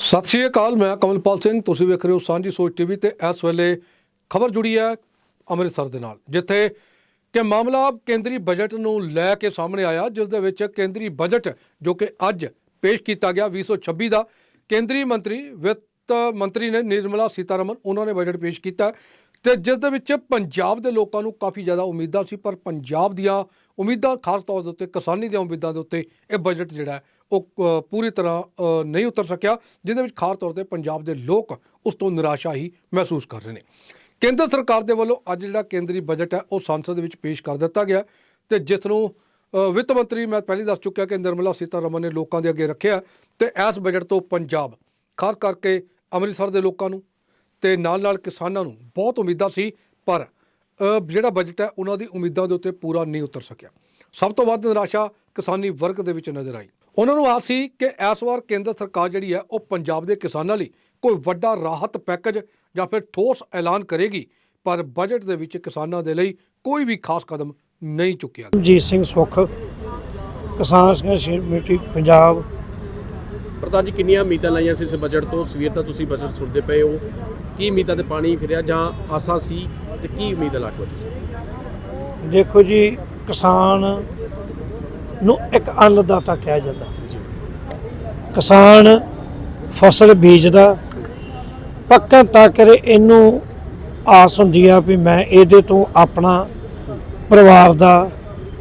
ਸਤਿ ਸ਼੍ਰੀ ਅਕਾਲ, ਮੈਂ ਕਮਲਪਾਲ ਸਿੰਘ। ਤੁਸੀਂ ਵੇਖ ਰਹੇ ਹੋ ਸਾਂਝੀ ਸੋਚ ਟੀਵੀ ਤੇ ਇਸ ਵੇਲੇ ਖਬਰ ਜੁੜੀ ਹੈ ਅੰਮ੍ਰਿਤਸਰ ਦੇ ਨਾਲ, ਜਿੱਥੇ ਕਿ ਮਾਮਲਾ ਕੇਂਦਰੀ ਬਜਟ ਨੂੰ ਲੈ ਕੇ ਸਾਹਮਣੇ ਆਇਆ, ਜਿਸ ਦੇ ਵਿੱਚ ਕੇਂਦਰੀ ਬਜਟ ਜੋ ਕਿ ਅੱਜ ਪੇਸ਼ ਕੀਤਾ ਗਿਆ 2026 ਦਾ, ਕੇਂਦਰੀ ਮੰਤਰੀ, ਵਿੱਤ ਮੰਤਰੀ ਨੇ ਨਿਰਮਲਾ ਸੀਤਾਰਮਨ, ਉਹਨਾਂ ਨੇ ਬਜਟ ਪੇਸ਼ ਕੀਤਾ। ਤੇ ਜਿਸ ਦੇ ਵਿੱਚ ਪੰਜਾਬ ਦੇ ਲੋਕਾਂ ਨੂੰ ਕਾਫੀ ਜ਼ਿਆਦਾ ਉਮੀਦਾਂ ਸੀ, ਪਰ ਪੰਜਾਬ ਦੀਆਂ ਉਮੀਦਾਂ ਖਾਸ ਤੌਰ ਦੇ ਉੱਤੇ, ਕਿਸਾਨੀ ਦੀਆਂ ਉਮੀਦਾਂ ਦੇ ਉੱਤੇ ਇਹ ਬਜਟ ਜਿਹੜਾ ਉਹ ਪੂਰੀ ਤਰ੍ਹਾਂ ਨਹੀਂ ਉਤਰ ਸਕਿਆ, ਜਿਹਦੇ ਵਿੱਚ ਖਾਸ ਤੌਰ ਤੇ ਪੰਜਾਬ ਦੇ ਲੋਕ ਉਸ ਤੋਂ ਨਿਰਾਸ਼ਾ ਹੀ ਮਹਿਸੂਸ ਕਰ ਰਹੇ ਨੇ। ਕੇਂਦਰ ਸਰਕਾਰ ਦੇ ਵੱਲੋਂ ਅੱਜ ਜਿਹੜਾ ਕੇਂਦਰੀ ਬਜਟ ਹੈ, ਉਹ ਸੰਸਦ ਦੇ ਵਿੱਚ ਪੇਸ਼ ਕਰ ਦਿੱਤਾ ਗਿਆ ਤੇ ਜਿਸ ਨੂੰ ਵਿੱਤ ਮੰਤਰੀ, ਮੈਂ ਪਹਿਲੀ ਦੱਸ ਚੁੱਕਿਆ ਕਿ ਨਿਰਮਲਾ ਸੀਤਾਰਮਨ ਨੇ ਲੋਕਾਂ ਦੇ ਅੱਗੇ ਰੱਖਿਆ ਤੇ ਇਸ ਬਜਟ ਤੋਂ ਪੰਜਾਬ, ਖਾਸ ਕਰਕੇ ਅੰਮ੍ਰਿਤਸਰ ਦੇ ਲੋਕਾਂ ਨੂੰ ਤੇ ਨਾਲ ਨਾਲ ਕਿਸਾਨਾਂ ਨੂੰ ਬਹੁਤ ਉਮੀਦਾਂ ਸੀ ਪਰ ਜਿਹੜਾ ਬਜਟ ਹੈ ਉਹਨਾਂ ਦੀ ਉਮੀਦਾਂ ਦੇ ਉੱਤੇ ਪੂਰਾ ਨਹੀਂ ਉਤਰ ਸਕਿਆ। ਸਭ ਤੋਂ ਵੱਧ ਨਿਰਾਸ਼ਾ ਕਿਸਾਨੀ ਵਰਗ ਦੇ ਵਿੱਚ ਨਜ਼ਰ ਆਈ। ਉਹਨਾਂ ਨੂੰ ਆਸ ਸੀ ਕਿ ਇਸ ਵਾਰ ਕੇਂਦਰ ਸਰਕਾਰ ਜਿਹੜੀ ਹੈ ਉਹ ਪੰਜਾਬ ਦੇ ਕਿਸਾਨਾਂ ਲਈ ਕੋਈ ਵੱਡਾ ਰਾਹਤ ਪੈਕੇਜ ਜਾਂ ਫਿਰ ਠੋਸ ਐਲਾਨ ਕਰੇਗੀ ਪਰ ਬਜਟ ਦੇ ਵਿੱਚ ਕਿਸਾਨਾਂ ਦੇ ਲਈ ਕੋਈ ਵੀ ਖਾਸ ਕਦਮ ਨਹੀਂ ਚੁੱਕਿਆ ਗਿਆ। ਜੀਤ ਸਿੰਘ ਸੁੱਖ ਕਿਸਾਨ ਸੰਘਰਸ਼ ਕਮੇਟੀ ਪੰਜਾਬ। ਪ੍ਰਧਾਨ ਜੀ ਕਿੰਨੀਆਂ ਉਮੀਦਾਂ ਲਾਈਆਂ ਸੀ ਇਸ ਬਜਟ ਤੋਂ? ਸਵੇਰ ਦਾ ਤੁਸੀਂ ਬਜਟ ਸੁਣਦੇ ਪਏ ਹੋ। ਕੀ ਉਮੀਦਾਂ ਤੇ ਪਾਣੀ ਫਿਰਿਆ ਜਾਂ ਆਸਾਂ ਸੀ ਤੇ ਕੀ ਉਮੀਦ ਲੱਗ ਰਹੀ ਦੇਖੋ ਜੀ ਕਿਸਾਨ ਨੂੰ ਇੱਕ ਅੰਨਦਾਤਾ ਕਿਹਾ ਜਾਂਦਾ। ਕਿਸਾਨ ਫਸਲ ਬੀਜਦਾ ਪੱਕਣ ਤੱਕ ਇਹਨੂੰ ਆਸ ਹੁੰਦੀ ਆ ਵੀ ਮੈਂ ਇਹਦੇ ਤੋਂ ਆਪਣਾ ਪਰਿਵਾਰ ਦਾ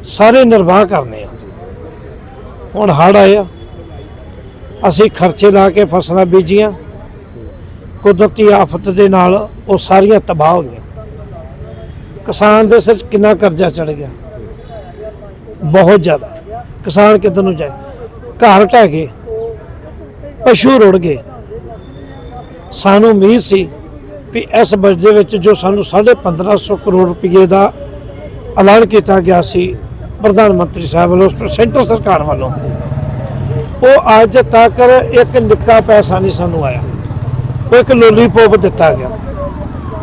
ਸਾਰੇ ਨਿਰਵਾਹ ਕਰਨੇ ਆ। ਹੁਣ ਹੜ੍ਹ ਆਇਆ ਅਸੀਂ ਖਰਚੇ ਲਾ ਕੇ ਫਸਲਾਂ ਬੀਜੀਆਂ। ਕੁਦਰਤੀ ਆਫਤ ਦੇ ਨਾਲ ਉਹ ਸਾਰੀਆਂ ਤਬਾਹ ਹੋ ਗਈਆਂ। ਕਿਸਾਨ ਦੇ ਸਿਰ 'ਚ ਕਿੰਨਾ ਕਰਜ਼ਾ ਚੜ ਗਿਆ? ਬਹੁਤ ਜ਼ਿਆਦਾ। ਕਿਸਾਨ ਕਿੱਧਰ ਨੂੰ ਜਾਏ? ਘਰ ਢਹਿ ਗਏ। ਪਸ਼ੂ ਰੁੜ ਗਏ। ਸਾਨੂੰ ਉਮੀਦ ਸੀ ਵੀ ਇਸ ਬਜਟ ਦੇ ਵਿੱਚ ਜੋ ਸਾਨੂੰ 1550 ਕਰੋੜ ਰੁਪਏ ਦਾ ਐਲਾਨ ਕੀਤਾ ਗਿਆ ਸੀ, ਪ੍ਰਧਾਨ ਮੰਤਰੀ ਸਾਹਿਬ ਵੱਲੋਂ ਸੈਂਟਰ ਸਰਕਾਰ ਵੱਲੋਂ, ਉਹ ਅੱਜ ਤੱਕ ਇੱਕ ਨਿੱਕਾ ਪੈਸਾ ਨਹੀਂ ਸਾਨੂੰ ਆਇਆ। ਉਹ ਇੱਕ ਲੋਲੀਪੌਪ ਦਿੱਤਾ ਗਿਆ।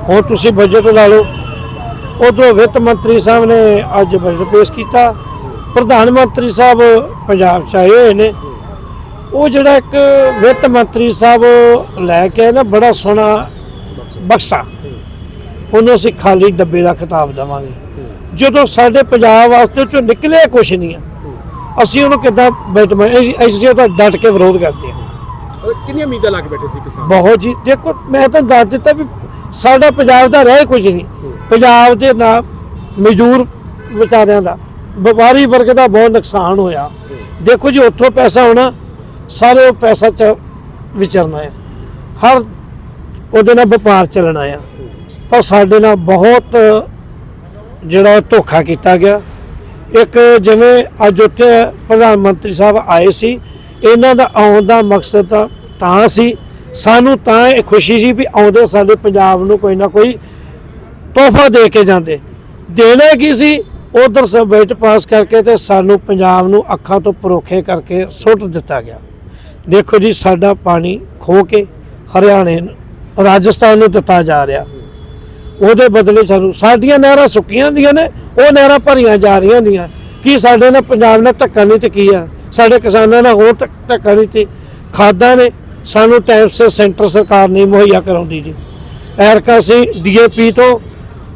ਹੁਣ ਤੁਸੀਂ ਬਜਟ ਲਾ ਲਓ। ਉਧਰੋਂ ਵਿੱਤ ਮੰਤਰੀ ਸਾਹਿਬ ਨੇ ਅੱਜ ਬਜਟ ਪੇਸ਼ ਕੀਤਾ। ਪ੍ਰਧਾਨ ਮੰਤਰੀ ਸਾਹਿਬ ਪੰਜਾਬ ਚ ਆਏ ਹੋਏ ਨੇ। ਉਹ ਜਿਹੜਾ ਇੱਕ ਵਿੱਤ ਮੰਤਰੀ ਸਾਹਿਬ ਲੈ ਕੇ ਆਏ ਨਾ, ਬੜਾ ਸੋਹਣਾ ਬਕਸਾ। ਉਹਨੂੰ ਅਸੀਂ ਖਾਲੀ ਡੱਬੇ ਦਾ ਖਿਤਾਬ ਦੇਵਾਂਗੇ। ਜਦੋਂ ਸਾਡੇ ਪੰਜਾਬ ਵਾਸਤੇ ਉਹ ਚੋਂ ਨਿਕਲਿਆ ਕੁਛ ਨਹੀਂ ਆ। ਅਸੀਂ ਉਹਨੂੰ ਕਿੱਦਾਂ ਬੈਠ ਅਸੀਂ ਉਹਦਾ ਡਟ ਕੇ ਵਿਰੋਧ ਕਰਦੇ ਹਾਂ। ਕਿੰਨੀਆਂ ਉਮੀਦਾਂ ਲਾ ਕੇ ਬੈਠੇ ਸੀ ਕਿਸਾਨ? ਬਹੁਤ ਜੀ। ਦੇਖੋ ਮੈਂ ਤਾਂ ਦੱਸ ਦਿੱਤਾ ਵੀ ਸਾਡਾ ਪੰਜਾਬ ਦਾ ਰਹਿ ਕੁਝ ਨਹੀਂ। ਪੰਜਾਬ ਦੇ ਨਾ ਮਜ਼ਦੂਰ ਵਿਚਾਰਿਆਂ ਦਾ ਵਪਾਰੀ ਵਰਗ ਦਾ ਬਹੁਤ ਨੁਕਸਾਨ ਹੋਇਆ। ਦੇਖੋ ਜੀ ਉੱਥੋਂ ਪੈਸਾ ਆਉਣਾ ਸਾਰੇ ਉਹ ਪੈਸਾ ਚ ਵਿਚਰਨਾ ਹੈ। ਹਰ ਉਹਦੇ ਨਾਲ ਵਪਾਰ ਚੱਲਣਾ ਆ ਪਰ ਸਾਡੇ ਨਾਲ ਬਹੁਤ ਜਿਹੜਾ ਧੋਖਾ ਕੀਤਾ ਗਿਆ। ਇੱਕ ਜਿਵੇਂ ਅੱਜ ਉੱਥੇ ਪ੍ਰਧਾਨ ਮੰਤਰੀ ਸਾਹਿਬ ਆਏ ਸੀ ਇਹਨਾਂ ਦਾ ਆਉਣ ਦਾ ਮਕਸਦ ਤਾਂ ਸੀ। ਸਾਨੂੰ ਤਾਂ ਇਹ ਖੁਸ਼ੀ ਸੀ ਵੀ ਆਉਂਦੇ ਸਾਡੇ ਪੰਜਾਬ ਨੂੰ ਕੋਈ ਨਾ ਕੋਈ ਤੋਹਫਾ ਦੇ ਕੇ ਜਾਂਦੇ। ਦੇਣਾ ਕੀ ਸੀ? ਉਧਰ ਸੇ ਬਜਟ ਪਾਸ ਕਰਕੇ ਤੇ ਸਾਨੂੰ ਪੰਜਾਬ ਨੂੰ ਅੱਖਾਂ ਤੋਂ ਪਰੋਖੇ ਕਰਕੇ ਸੁੱਟ ਦਿੱਤਾ ਗਿਆ। ਦੇਖੋ ਜੀ, ਸਾਡਾ ਪਾਣੀ ਖੋ ਕੇ ਹਰਿਆਣੇ ਨੂੰ ਰਾਜਸਥਾਨ ਨੂੰ ਦਿੱਤਾ ਜਾ ਰਿਹਾ। ਉਹਦੇ ਬਦਲੇ ਸਾਨੂੰ ਸਾਡੀਆਂ ਨਹਿਰਾਂ ਸੁੱਕੀਆਂ ਹੁੰਦੀਆਂ ਨੇ, ਉਹ ਨਹਿਰਾਂ ਭਰੀਆਂ ਜਾ ਰਹੀਆਂ ਹੁੰਦੀਆਂ। ਕੀ ਸਾਡੇ ਨਾਲ ਪੰਜਾਬ ਨਾਲ ਧੱਕਾ ਨਹੀਂ ਤੇ ਕੀ ਆ? ਸਾਡੇ ਕਿਸਾਨਾਂ ਨਾਲ ਹੋਰ ਧੱਕ- ਧੱਕਾ ਨਹੀਂ ਤੇ ਖਾਦਾਂ ਨੇ ਸਾਨੂੰ ਟਾਈਮ ਸਿਰ ਸੈਂਟਰ ਸਰਕਾਰ ਨਹੀਂ ਮੁਹੱਈਆ ਕਰਾਉਂਦੀ ਜੀ ਐਰਕਾ ਸੀ ਡੀਏਪੀ ਤੋਂ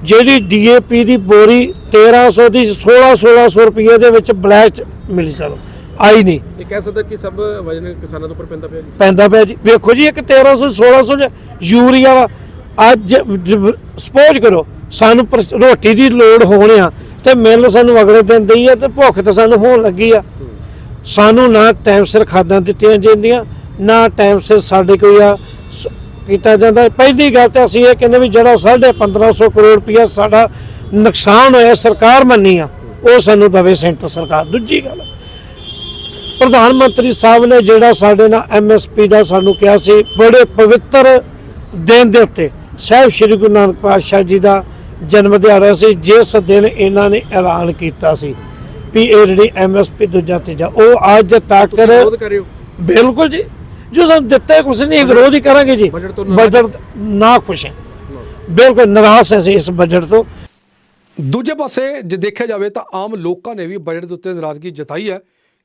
ਜਿਹੜੀ ਡੀਏਪੀ ਦੀ ਬੋਰੀ 1300 ਦੀ 16 1600 ਰੁਪਏ ਦੇ ਵਿੱਚ ਬਲੈਕ ਮਿਲੀ ਸਾਨੂੰ। ਆਈ ਨਹੀਂ। ਇਹ ਕਹਿ ਸਕਦਾ ਕਿ ਸਭ ਵਜਨ ਕਿਸਾਨਾਂ ਦੇ ਉੱਪਰ ਪੈਂਦਾ ਪਿਆ ਜੀ? ਪੈਂਦਾ ਪਿਆ ਜੀ। ਵੇਖੋ ਜੀ ਇੱਕ 1300 1600 ਚ ਯੂਰੀਆ ਵਾ। ਅੱਜ ਸਪੋਜ਼ ਕਰੋ ਸਾਨੂੰ ਰੋਟੀ ਦੀ ਲੋੜ ਹੋਣ ਆ ਤੇ ਮਿਲ ਸਾਨੂੰ ਅਗਲੇ ਦਿਨ ਦਈ ਆ ਤੇ ਭੁੱਖ ਤਾਂ ਸਾਨੂੰ ਹੋਣ ਲੱਗੀ ਆ। ਸਾਨੂੰ ਨਾ ਟਾਈਮ ਸਿਰ ਖਾਦਾਂ ਦਿੱਤੀਆਂ ਜਾਂਦੀਆਂ, ਨਾ ਟਾਈਮ ਸਿਰ ਸਾਡੇ ਕੋਈ ਆ ਸ- ਕੀਤਾ ਜਾਂਦਾ। ਪਹਿਲੀ ਗੱਲ ਤਾਂ ਅਸੀਂ ਇਹ ਕਹਿੰਦੇ ਵੀ ਜਿਹੜਾ 1550 ਕਰੋੜ ਰੁਪਇਆ ਸਾਡਾ ਨੁਕਸਾਨ ਹੋਇਆ, ਸਰਕਾਰ ਮੰਨੀ ਆ, ਉਹ ਸਾਨੂੰ ਦਵੇ ਸੈਂਟਰ ਸਰਕਾਰ। ਦੂਜੀ ਗੱਲ, ਪ੍ਰਧਾਨ ਮੰਤਰੀ ਸਾਹਿਬ ਨੇ ਜਿਹੜਾ ਸਾਡੇ ਨਾਲ ਐਮਐਸਪੀ ਦਾ ਸਾਨੂੰ ਕਿਹਾ ਸੀ, ਬੜੇ ਪਵਿੱਤਰ ਦਿਨ ਦੇ ਉੱਤੇ, ਸਾਹਿਬ ਸ੍ਰੀ ਗੁਰੂ ਨਾਨਕ ਪਾਤਸ਼ਾਹ ਜੀ ਦਾ ਜਨਮ ਦਿਹਾੜਾ ਸੀ, ਜਿਸ ਦਿਨ ਇਹਨਾਂ ਨੇ ਐਲਾਨ ਕੀਤਾ ਸੀ। ਵੀ ਇਹ ਜਿਹੜੀ ਐਮਐਸਪੀ ਦੂਜਾ ਤੀਜਾ ਉਹ ਅੱਜ ਤੱਕ ਵਿਰੋਧ ਬਿਲਕੁਲ ਜੀ। ਜੋ ਸਾਨੂੰ ਦਿੱਤਾ ਕੁਛ ਨਹੀਂ ਵਿਰੋਧ ਹੀ ਕਰਾਂਗੇ ਜੀ। ਬਜਟ ਨਾਰਾਜ਼? ਨਾ ਖੁਸ਼ ਹੈ। ਬਿਲਕੁਲ ਨਿਰਾਸ਼ ਹੈ ਇਸ ਬਜਟ ਤੋਂ। ਦੂਜੇ ਪਾਸੇ ਜੇ ਦੇਖਿਆ ਜਾਵੇ ਤਾਂ ਆਮ ਲੋਕਾਂ ਨੇ ਵੀ ਬਜਟ ਦੇ ਉੱਤੇ ਨਾਰਾਜ਼ਗੀ ਜਤਾਈ ਹੈ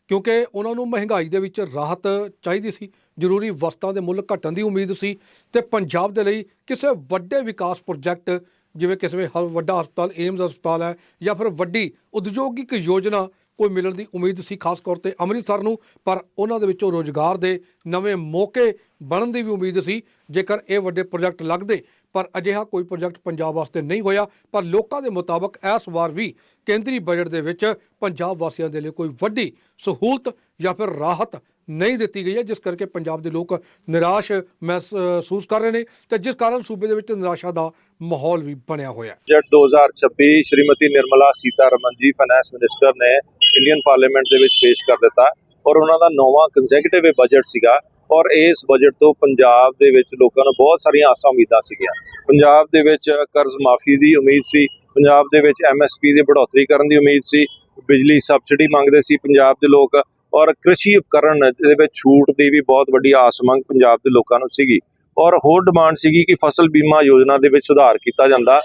ਕਿਉਂਕਿ ਉਹਨਾਂ ਨੂੰ ਮਹਿੰਗਾਈ ਦੇ ਵਿੱਚ ਰਾਹਤ ਚਾਹੀਦੀ ਸੀ ਜ਼ਰੂਰੀ ਵਸਤਾਂ ਦੇ ਮੁੱਲ ਘਟਣ ਦੀ ਉਮੀਦ ਸੀ ਤੇ ਪੰਜਾਬ ਦੇ ਲਈ ਕਿਸੇ ਵੱਡੇ ਵਿਕਾਸ ਪ੍ਰੋਜੈਕਟ ਜਿਵੇਂ ਕਿਸੇ ਹ- ਵੱਡਾ ਹਸਪਤਾਲ, ਏਮਜ਼ ਹਸਪਤਾਲ ਹੈ ਜਾਂ ਫਿਰ ਵੱਡੀ ਉਦਯੋਗਿਕ ਯੋਜਨਾ ਕੋਈ ਮਿਲਣ ਦੀ ਉਮੀਦ ਸੀ, ਖਾਸ ਤੌਰ ਤੇ ਅੰਮ੍ਰਿਤਸਰ ਨੂੰ, ਪਰ ਉਹਨਾਂ ਦੇ ਵਿੱਚੋਂ ਰੋਜ਼ਗਾਰ ਦੇ ਨਵੇਂ ਮੌਕੇ ਬਣਨ ਦੀ ਵੀ ਉਮੀਦ ਸੀ। ਜੇਕਰ ਇਹ ਵੱਡੇ ਪ੍ਰੋਜੈਕਟ ਲੱਗਦੇ ਪਰ ਅਜਿਹਾ ਕੋਈ ਪ੍ਰੋਜੈਕਟ ਪੰਜਾਬ ਵਾਸਤੇ ਨਹੀਂ ਹੋਇਆ, ਪਰ ਲੋਕਾਂ ਦੇ ਮੁਤਾਬਕ ਇਸ ਵਾਰ ਵੀ ਕੇਂਦਰੀ ਬਜਟ ਦੇ ਵਿੱਚ ਪੰਜਾਬ ਵਾਸੀਆਂ ਦੇ ਲਈ ਕੋਈ ਵੱਡੀ ਸਹੂਲਤ ਜਾਂ ਫਿਰ ਰਾਹਤ ਨਹੀਂ ਦਿੱਤੀ ਗਈ ਹੈ, ਜਿਸ ਕਰਕੇ ਪੰਜਾਬ ਦੇ ਲੋਕ ਨਿਰਾਸ਼ ਮਹਿਸੂਸ ਕਰ ਰਹੇ ਨੇ ਤੇ ਜਿਸ ਕਾਰਨ ਸੂਬੇ ਦੇ ਵਿੱਚ ਨਿਰਾਸ਼ਾ ਦਾ ਮਾਹੌਲ ਵੀ ਬਣਿਆ ਹੋਇਆ ਹੈ। Budget 2026 Shrimati Nirmala Sitharaman ji finance minister ਨੇ ਇੰਡੀਅਨ ਪਾਰਲੀਮੈਂਟ ਦੇ ਵਿੱਚ ਪੇਸ਼ ਕਰ ਦਿੱਤਾ ਔਰ ਉਹਨਾਂ ਦਾ ਨੌਵਾਂ ਕੰਸੈਕਟਿਵ ਬਜਟ ਸੀਗਾ। ਔਰ ਇਸ ਬਜਟ ਤੋਂ ਪੰਜਾਬ ਦੇ ਵਿੱਚ ਲੋਕਾਂ ਨੂੰ ਬਹੁਤ ਸਾਰੀਆਂ ਆਸਾਂ ਉਮੀਦਾਂ ਸੀਗੀਆਂ। ਪੰਜਾਬ ਦੇ ਵਿੱਚ ਕਰਜ਼ ਮਾਫੀ ਦੀ ਉਮੀਦ ਸੀ, ਪੰਜਾਬ ਦੇ ਵਿੱਚ ਐਮਐਸਪੀ ਦੀ ਬੜੋਤਰੀ ਕਰਨ ਦੀ ਉਮੀਦ ਸੀ, ਬਿਜਲੀ ਸਬਸਿਡੀ ਮੰਗਦੇ ਸੀ ਪੰਜਾਬ ਦੇ ਲੋਕ ਔਰ ਕ੍ਰਿਸ਼ੀ ਉਪਕਰਨ ਦੇ ਵਿੱਚ ਛੂਟ ਦੀ ਵੀ ਬਹੁਤ ਵੱਡੀ ਆਸ ਮੰਗ ਪੰਜਾਬ ਦੇ ਲੋਕਾਂ ਨੂੰ ਸੀਗੀ। ਔਰ ਹੋਰ ਡਿਮਾਂਡ ਸੀਗੀ ਕਿ ਫਸਲ ਬੀਮਾ ਯੋਜਨਾ ਦੇ ਵਿੱਚ ਸੁਧਾਰ ਕੀਤਾ ਜਾਂਦਾ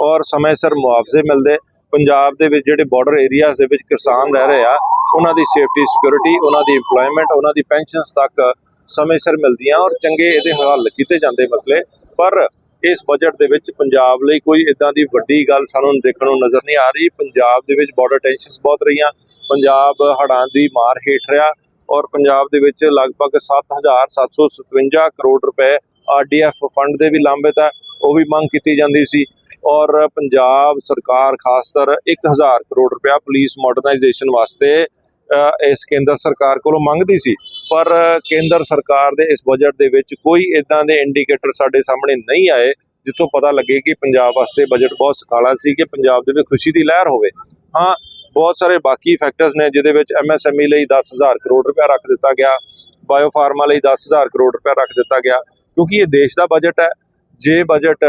ਔਰ ਸਮੇਂ ਸਿਰ ਮੁਆਵਜ਼ੇ ਮਿਲਦੇ। ਪੰਜਾਬ ਦੇ ਵਿੱਚ ਜਿਹੜੇ ਬਾਰਡਰ ਏਰੀਆਜ਼ ਦੇ ਵਿੱਚ ਕਿਸਾਨ ਰਹਿ ਰਹੇ ਆ, ਉਹਨਾਂ ਦੀ ਸੇਫਟੀ ਸਿਕਿਉਰਿਟੀ ਉਹਨਾਂ ਦੀ EMPLOYMENT, ਉਹਨਾਂ ਦੀ ਪੈਨਸ਼ਨਸ ਤੱਕ ਸਮੇਂ ਸਿਰ ਮਿਲਦੀਆਂ ਔਰ ਚੰਗੇ ਇਹਦੇ ਹੱਲ ਕੀਤੇ ਜਾਂਦੇ ਮਸਲੇ। ਪਰ ਇਸ ਬਜਟ ਦੇ ਵਿੱਚ ਪੰਜਾਬ ਲਈ ਕੋਈ ਇਦਾਂ ਦੀ ਵੱਡੀ ਗੱਲ ਸਾਨੂੰ ਦੇਖਣ ਨੂੰ ਨਜ਼ਰ ਨਹੀਂ ਆ ਰਹੀ। ਪੰਜਾਬ ਦੇ ਵਿੱਚ ਬਾਰਡਰ ਟੈਨਸ਼ਨਸ ਬਹੁਤ ਰਹੀਆਂ। ਪੰਜਾਬ ਹੜ੍ਹਾਂ ਦੀ ਮਾਰ ਹੇਠ ਰਿਹਾ ਔਰ ਪੰਜਾਬ ਦੇ ਵਿੱਚ ਲਗਭਗ 7757 ਕਰੋੜ ਰੁਪਏ ਆਰਡੀਐਫ ਫੰਡ ਦੇ ਵੀ ਲਾਂਭਿਤ ਹੈ ਉਹ ਵੀ ਮੰਗ ਕੀਤੀ ਜਾਂਦੀ ਸੀ। ਔਰ ਪੰਜਾਬ ਸਰਕਾਰ ਖਾਸ ਖਾਸਤਰ 1000 ਕਰੋੜ ਰੁਪਇਆ ਪੁਲਿਸ ਮਾਡਰਨਾਈਜੇਸ਼ਨ ਵਾਸਤੇ ਇਸ ਕੇਂਦਰ ਸਰਕਾਰ ਕੋਲੋਂ ਮੰਗਦੀ ਸੀ। ਪਰ ਕੇਂਦਰ ਸਰਕਾਰ ਦੇ ਇਸ ਬਜਟ ਦੇ ਵਿੱਚ ਕੋਈ ਇਦਾਂ ਦੇ ਇੰਡੀਕੇਟਰ ਸਾਡੇ ਸਾਹਮਣੇ ਨਹੀਂ ਆਏ, ਜਿੱਥੋਂ ਪਤਾ ਲੱਗੇ ਕਿ ਪੰਜਾਬ ਵਾਸਤੇ ਬਜਟ ਬਹੁਤ ਸਕਾਲਾ ਸੀ, ਕਿ ਪੰਜਾਬ ਦੇ ਵਿੱਚ ਖੁਸ਼ੀ ਦੀ ਲਹਿਰ ਹੋਵੇ। ਹਾਂ, ਬਹੁਤ ਸਾਰੇ ਬਾਕੀ ਫੈਕਟਰਸ ਨੇ, ਜਿਹਦੇ ਵਿੱਚ ਐਮਐਸਐਮਈ ਲਈ 10000 ਕਰੋੜ ਰੁਪਇਆ ਰੱਖ ਦਿੱਤਾ ਗਿਆ ਬਾਇਓਫਾਰਮਾ ਲਈ 10000 ਕਰੋੜ ਰੁਪਇਆ ਰੱਖ ਦਿੱਤਾ ਗਿਆ, ਕਿਉਂਕਿ ਇਹ ਦੇਸ਼ ਦਾ ਬਜਟ ਹੈ। ਜੇ ਬਜਟ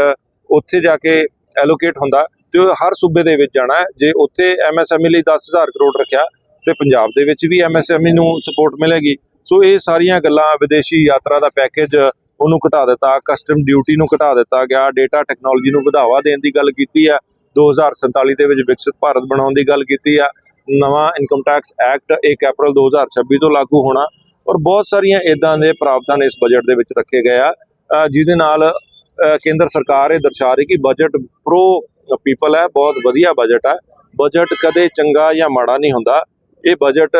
ਉੱਥੇ ਜਾ ਕੇ ਐਲੋਕੇਟ ਹੁੰਦਾ, ਤੇ ਉਹ ਹਰ ਸੂਬੇ ਦੇ ਵਿੱਚ ਜਾਣਾ ਹੈ। ਜੇ ਉੱਥੇ ਐਮਐਸਐਮਈ ਲਈ 10000 ਕਰੋੜ ਰੱਖਿਆ, ਤੇ ਪੰਜਾਬ ਦੇ ਵਿੱਚ ਵੀ ਐਮਐਸਐਮਈ ਨੂੰ ਸਪੋਰਟ ਮਿਲੇਗੀ। ਸੋ ਇਹ ਸਾਰੀਆਂ ਗੱਲਾਂ ਵਿਦੇਸ਼ੀ ਯਾਤਰਾ ਦਾ ਪੈਕੇਜ ਉਹਨੂੰ ਘਟਾ ਦਿੱਤਾ ਕਸਟਮ ਡਿਊਟੀ ਨੂੰ ਘਟਾ ਦਿੱਤਾ ਗਿਆ ਡੇਟਾ ਟੈਕਨੋਲੋਜੀ ਨੂੰ ਵਧਾਵਾ ਦੇਣ ਦੀ ਗੱਲ ਕੀਤੀ ਹੈ 2047 ਦੇ ਵਿੱਚ ਵਿਕਸਿਤ ਭਾਰਤ ਬਣਾਉਣ ਦੀ ਗੱਲ ਕੀਤੀ ਆ, ਨਵਾਂ ਇਨਕਮ ਟੈਕਸ ਐਕਟ 1 ਅਪ੍ਰੈਲ 2026 ਤੋਂ ਲਾਗੂ ਹੋਣਾ ਔਰ ਬਹੁਤ ਸਾਰੀਆਂ ਇਦਾਂ ਦੇ ਪ੍ਰਾਵਧਾਨ ਇਸ ਬਜਟ ਦੇ ਵਿੱਚ ਰੱਖੇ ਗਏ ਆ। ਜਿਹਦੇ ਨਾਲ ਕੇਂਦਰ ਸਰਕਾਰ ਇਹ ਦਰਸਾ ਰਹੀ ਕਿ ਬਜਟ ਪ੍ਰੋ ਪੀਪਲ ਹੈ, ਬਹੁਤ ਵਧੀਆ ਬਜਟ ਹੈ ਬਜਟ ਕਦੇ ਚੰਗਾ ਜਾਂ ਮਾੜਾ ਨਹੀਂ ਹੁੰਦਾ। ਇਹ ਬਜਟ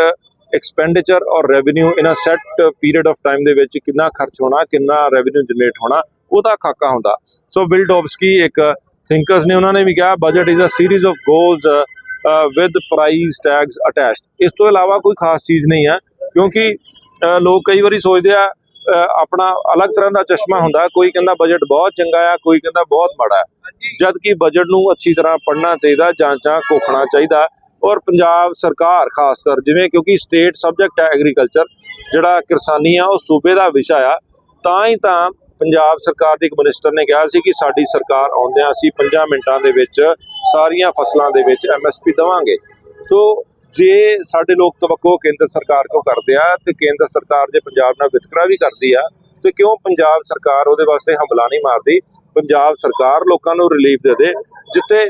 ਐਕਸਪੈਂਡੀਚਰ ਔਰ revenue in a set period of time ਦੇ ਵਿੱਚ ਕਿੰਨਾ ਖਰਚ ਹੋਣਾ, ਕਿੰਨਾ ਰੈਵਨਿਊ ਜਨਰੇਟ ਹੋਣਾ, ਉਹਦਾ ਖਾਕਾ ਹੁੰਦਾ। ਸੋ ਵਿਲਡੋਵਸਕੀ ਇੱਕ ਥਿੰਕਰਸ ਨੇ ਉਹਨਾਂ ਨੇ ਵੀ ਕਿਹਾ budget is a series of goals with price tags attached ਇਸ ਤੋਂ ਇਲਾਵਾ ਕੋਈ ਖਾਸ ਚੀਜ਼ ਨਹੀਂ ਹੈ, ਕਿਉਂਕਿ ਲੋਕ ਕਈ ਵਾਰੀ ਸੋਚਦੇ ਆ ਆਪਣਾ ਅਲੱਗ ਤਰ੍ਹਾਂ ਦਾ ਚਸ਼ਮਾ ਹੁੰਦਾ, ਕੋਈ ਕਹਿੰਦਾ ਬਜਟ ਬਹੁਤ ਚੰਗਾ ਆ, ਕੋਈ ਕਹਿੰਦਾ ਬਹੁਤ ਮਾੜਾ। ਹੈ ਜਦ ਕਿ ਬਜਟ ਨੂੰ ਅੱਛੀ ਤਰ੍ਹਾਂ ਪੜ੍ਹਨਾ ਚਾਹੀਦਾ ਜਾਂਚਾਂ ਕੋਖਣਾ ਚਾਹੀਦਾ ਔਰ ਪੰਜਾਬ ਸਰਕਾਰ ਖਾਸ ਕਰ ਜਿਵੇਂ ਕਿਉਂਕਿ ਸਟੇਟ ਸਬਜੈਕਟ ਹੈ ਐਗਰੀਕਲਚਰ ਜਿਹੜਾ ਕਿਸਾਨੀ ਆ, ਉਹ ਸੂਬੇ ਦਾ ਵਿਸ਼ਾ ਆ, ਤਾਂ ਹੀ ਤਾਂ ਪੰਜਾਬ ਸਰਕਾਰ ਦੇ ਇੱਕ ਮਿਨਿਸਟਰ ਨੇ ਕਿਹਾ ਸੀ ਕਿ ਸਾਡੀ ਸਰਕਾਰ ਆਉਂਦਿਆਂ ਅਸੀਂ 5 ਮਿੰਟਾਂ ਦੇ ਵਿੱਚ ਸਾਰੀਆਂ ਫਸਲਾਂ ਦੇ ਵਿੱਚ ਐਮਐਸਪੀ ਦਵਾਂਗੇ। ਸੋ ਜੇ ਸਾਡੇ ਲੋਕ ਤਵੱਕੋ ਕੇਂਦਰ ਸਰਕਾਰ ਕੋ ਕਰਦੇ ਆ, ਤੇ ਕੇਂਦਰ ਸਰਕਾਰ ਜੇ ਪੰਜਾਬ ਨਾਲ ਵਿਤਕਰਾ ਵੀ ਕਰਦੀ ਆ, ਤੇ ਕਿਉਂ ਪੰਜਾਬ ਸਰਕਾਰ ਉਹਦੇ ਵਾਸਤੇ ਹਮਲਾ ਨਹੀਂ ਮਾਰਦੀ? ਪੰਜਾਬ ਸਰਕਾਰ ਲੋਕਾਂ ਨੂੰ ਰਿਲੀਫ ਦੇ ਦੇ, ਜਿੱਥੇ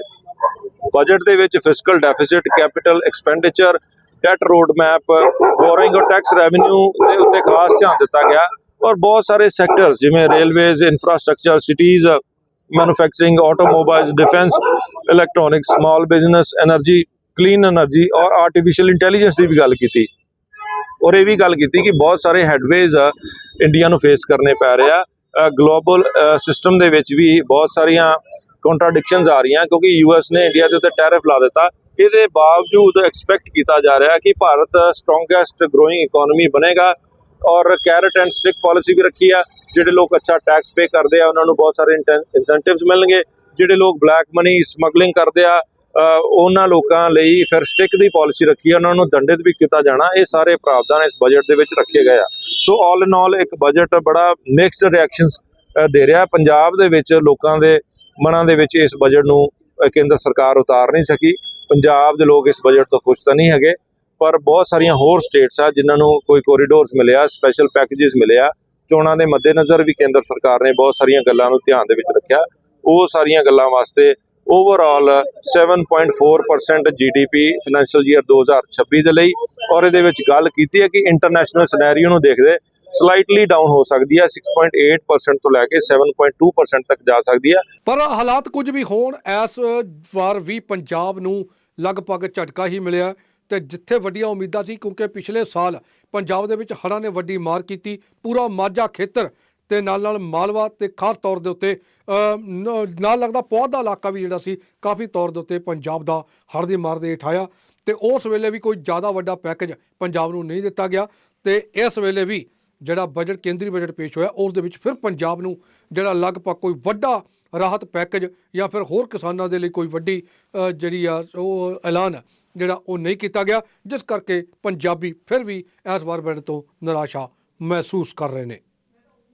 ਬਜਟ ਦੇ ਵਿੱਚ fiscal deficit capital expenditure debt road map borrowing ਔਰ ਟੈਕਸ ਰੈਵਨਿਊ ਦੇ ਉੱਤੇ ਖਾਸ ਧਿਆਨ ਦਿੱਤਾ ਗਿਆ ਔਰ ਬਹੁਤ ਸਾਰੇ ਸੈਕਟਰਸ ਜਿਵੇਂ railways infrastructure cities manufacturing automobiles defence electronics small business energy clean energy ਔਰ ਆਰਟੀਫੀਸ਼ੀਅਲ ਇੰਟੈਲੀਜੈਂਸ ਦੀ ਵੀ ਗੱਲ ਕੀਤੀ। ਔਰ ਇਹ ਵੀ ਗੱਲ ਕੀਤੀ ਕਿ ਬਹੁਤ ਸਾਰੇ ਹੈਡਵੇਜ਼ ਇੰਡੀਆ ਨੂੰ ਫੇਸ ਕਰਨੇ ਪੈ ਰਿਹਾ ਗਲੋਬਲ ਸਿਸਟਮ ਦੇ ਵਿੱਚ ਵੀ ਬਹੁਤ ਸਾਰੀਆਂ ਕੰਟਰਡਿਕਸ਼ਨਸ ਆ ਰਹੀਆਂ, ਕਿਉਂਕਿ ਯੂਐਸ ਨੇ ਇੰਡੀਆ ਦੇ ਉੱਤੇ ਟੈਰਿਫ ਲਾ ਦਿੱਤਾ। ਇਹਦੇ ਬਾਵਜੂਦ ਐਕਸਪੈਕਟ ਕੀਤਾ ਜਾ ਰਿਹਾ ਕਿ ਭਾਰਤ ਸਟਰੋਂਗੈਸਟ ਗਰੋਇੰਗ ਇਕਨੋਮੀ ਬਣੇਗਾ ਔਰ ਕੈਰਟ ਐਂਡ ਸਟਿਕ ਪਾਲਿਸੀ ਵੀ ਰੱਖੀ ਆ, ਜਿਹੜੇ ਲੋਕ ਅੱਛਾ ਟੈਕਸ ਪੇ ਕਰਦੇ ਆ, ਉਹਨਾਂ ਨੂੰ ਬਹੁਤ ਸਾਰੇ ਇਨਸੈਂਟਿਵਸ ਮਿਲਣਗੇ। ਜਿਹੜੇ ਲੋਕ ਬਲੈਕ ਮਨੀ ਸਮਗਲਿੰਗ ਕਰਦੇ ਆ ਉਹਨਾਂ ਲੋਕਾਂ ਲਈ ਫਿਰ ਸਟਿਕ ਦੀ ਪਾਲਿਸੀ ਰੱਖੀ ਆ, ਉਹਨਾਂ ਨੂੰ ਦੰਡਿਤ ਵੀ ਕੀਤਾ ਜਾਣਾ। ਇਹ ਸਾਰੇ ਪ੍ਰਾਵਧਾਨ ਇਸ ਬਜਟ ਦੇ ਵਿੱਚ ਰੱਖੇ ਗਏ ਆ। ਸੋ ਆਲ ਇਨ ਆਲ ਇੱਕ ਬਜਟ ਬੜਾ ਮਿਕਸਡ ਰਿਐਕਸ਼ਨਸ ਦੇ ਰਿਹਾ। ਪੰਜਾਬ ਦੇ ਵਿੱਚ ਲੋਕਾਂ ਦੇ ਮਨਾਂ ਦੇ ਵਿੱਚ ਇਸ ਬਜਟ ਨੂੰ ਕੇਂਦਰ ਸਰਕਾਰ ਉਤਾਰ ਨਹੀਂ ਸਕੀ। ਪੰਜਾਬ ਦੇ ਲੋਕ ਇਸ ਬਜਟ ਤੋਂ ਖੁਸ਼ ਤਾਂ ਨਹੀਂ ਹੈਗੇ, ਪਰ ਬਹੁਤ ਸਾਰੀਆਂ ਹੋਰ ਸਟੇਟਸ ਆ ਜਿਨ੍ਹਾਂ ਨੂੰ ਕੋਈ ਕੋਰੀਡੋਰਸ ਮਿਲਿਆ ਸਪੈਸ਼ਲ ਪੈਕੇजेस ਮਿਲਿਆ। ਚੋਣਾਂ ਦੇ ਮੱਦੇਨਜ਼ਰ ਵੀ ਕੇਂਦਰ ਸਰਕਾਰ ਨੇ ਬਹੁਤ ਸਾਰੀਆਂ ਗੱਲਾਂ ਨੂੰ ਧਿਆਨ ਦੇ ਵਿੱਚ ਰੱਖਿਆ। ਉਹ ਸਾਰੀਆਂ ਗੱਲਾਂ ਵਾਸਤੇ ਓਵਰਆਲ 7.4% ਜੀਡੀਪੀ ਫਾਈਨੈਂਸ਼ੀਅਲ ਈਅਰ 2026 ਦੇ ਲਈ ਔਰ ਇਹਦੇ ਵਿੱਚ ਗੱਲ ਕੀਤੀ ਹੈ ਕਿ ਇੰਟਰਨੈਸ਼ਨਲ ਸਿਨੈਰੀਓ ਨੂੰ ਦੇਖਦੇ। ਸਲਾਈਟਲੀ ਡਾਊਨ ਹੋ ਸਕਦੀ ਹੈ 6.8% ਤੋਂ ਲੈ ਕੇ 7.2% ਤੱਕ ਜਾ ਸਕਦੀ ਹੈ। ਪਰ ਹਾਲਾਤ ਕੁਝ ਵੀ ਹੋਣ, ਇਸ ਵਾਰ ਵੀ ਪੰਜਾਬ ਨੂੰ ਲਗਭਗ ਝਟਕਾ ਹੀ ਮਿਲਿਆ ਤੇ ਜਿੱਥੇ ਵੱਡੀਆਂ ਉਮੀਦਾਂ ਸੀ, ਕਿਉਂਕਿ ਪਿਛਲੇ ਸਾਲ ਪੰਜਾਬ ਦੇ ਵਿੱਚ ਹੜ੍ਹਾਂ ਨੇ ਵੱਡੀ ਮਾਰ ਕੀਤੀ। ਪੂਰਾ ਮਾਝਾ ਖੇਤਰ ਤੇ ਨਾਲ ਨਾਲ ਮਾਲਵਾ ਤੇ ਖਾਸ ਤੌਰ ਦੇ ਉੱਤੇ ਨਾਲ ਲੱਗਦਾ ਪੌਦ ਦਾ ਇਲਾਕਾ ਵੀ ਜਿਹੜਾ ਸੀ, ਕਾਫੀ ਤੌਰ ਦੇ ਉੱਤੇ ਪੰਜਾਬ ਦਾ ਹੜ੍ਹ ਦੀ ਮਾਰ ਦੇ ਹੇਠ ਆਇਆ। ਤੇ ਉਸ ਵੇਲੇ ਵੀ ਕੋਈ ਜ਼ਿਆਦਾ ਵੱਡਾ ਪੈਕੇਜ ਪੰਜਾਬ ਨੂੰ ਨਹੀਂ ਦਿੱਤਾ ਗਿਆ। ਤੇ ਇਸ ਵੇਲੇ ਵੀ ਜਿਹੜਾ ਬਜਟ ਕੇਂਦਰੀ ਬਜਟ ਪੇਸ਼ ਹੋਇਆ, ਉਸ ਦੇ ਵਿੱਚ ਫਿਰ ਪੰਜਾਬ ਨੂੰ ਜਿਹੜਾ ਲਗਭਗ ਕੋਈ ਵੱਡਾ ਰਾਹਤ ਪੈਕੇਜ ਜਾਂ ਫਿਰ ਹੋਰ ਕਿਸਾਨਾਂ ਦੇ ਲਈ ਕੋਈ ਵੱਡੀ ਜਿਹੜੀ ਆ, ਉਹ ਐਲਾਨ ਜਿਹੜਾ ਉਹ ਨਹੀਂ ਕੀਤਾ ਗਿਆ, ਜਿਸ ਕਰਕੇ ਪੰਜਾਬੀ ਫਿਰ ਵੀ ਇਸ ਵਾਰ ਬਜਟ ਤੋਂ ਨਿਰਾਸ਼ਾ ਮਹਿਸੂਸ ਕਰ ਰਹੇ ਨੇ।